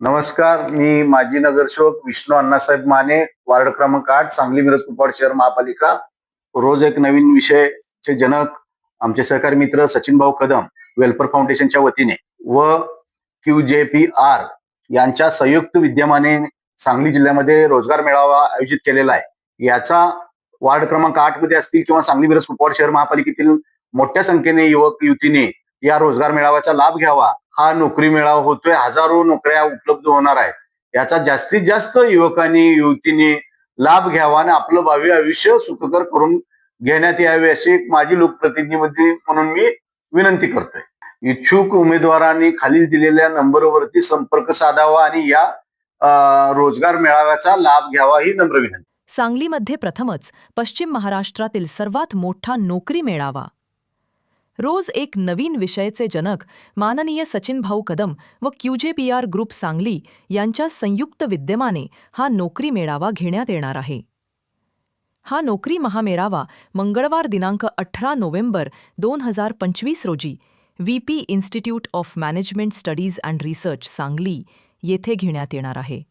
नमस्कार मी माजी नगरसेवक विष्णू अण्णासाहेब माने वार्ड क्रमांक आठ सांगली मिरज कुपवाड शहर महापालिका. रोज एक नवीन विषयचे जनक आमचे सहकारी मित्र सचिन भाऊ कदम वेलफेअर फाउंडेशनच्या वतीने व क्यू जे पी आर यांच्या संयुक्त विद्यमाने सांगली जिल्ह्यामध्ये रोजगार मेळावा आयोजित केलेला आहे. याचा वार्ड क्रमांक आठमध्ये असतील किंवा सांगली मिरज कुपवाड शहर महापालिकेतील मोठ्या संख्येने युवक युवतीने या रोजगार मेळाव्याचा लाभ घ्यावा. हा नोकरी मेळावा होतोय. हजारो नोकऱ्या उपलब्ध होणार आहेत. याचा जास्तीत जास्त युवकांनी युवतींनी लाभ घ्यावा आणि आपलं भावी आयुष्य सुखकर करून घेण्यात यावे अशी एक माझी लोकप्रतिनिधी म्हणून मी विनंती करतोय. इच्छुक उमेदवारांनी खालील दिलेल्या नंबरवरती संपर्क साधावा आणि या रोजगार मेळाव्याचा लाभ घ्यावा ही नम्र विनंती. सांगलीमध्ये प्रथमच पश्चिम महाराष्ट्रातील सर्वात मोठा नोकरी मेळावा. रोज एक नवीन विषयचे जनक माननीय सचिन भाऊ कदम व क्यूजेपीआर ग्रुप सांगली यांच्या संयुक्त विद्यमाने हा नोकरी मेळावा घेण्यात येणार आहे. हा नोकरी महामेळावा मंगळवार दिनांक अठरा नोव्हेंबर दोन हजार पंचवीस रोजी V P institute of management studies and research Sangli येथे घेण्यात येणार आहे.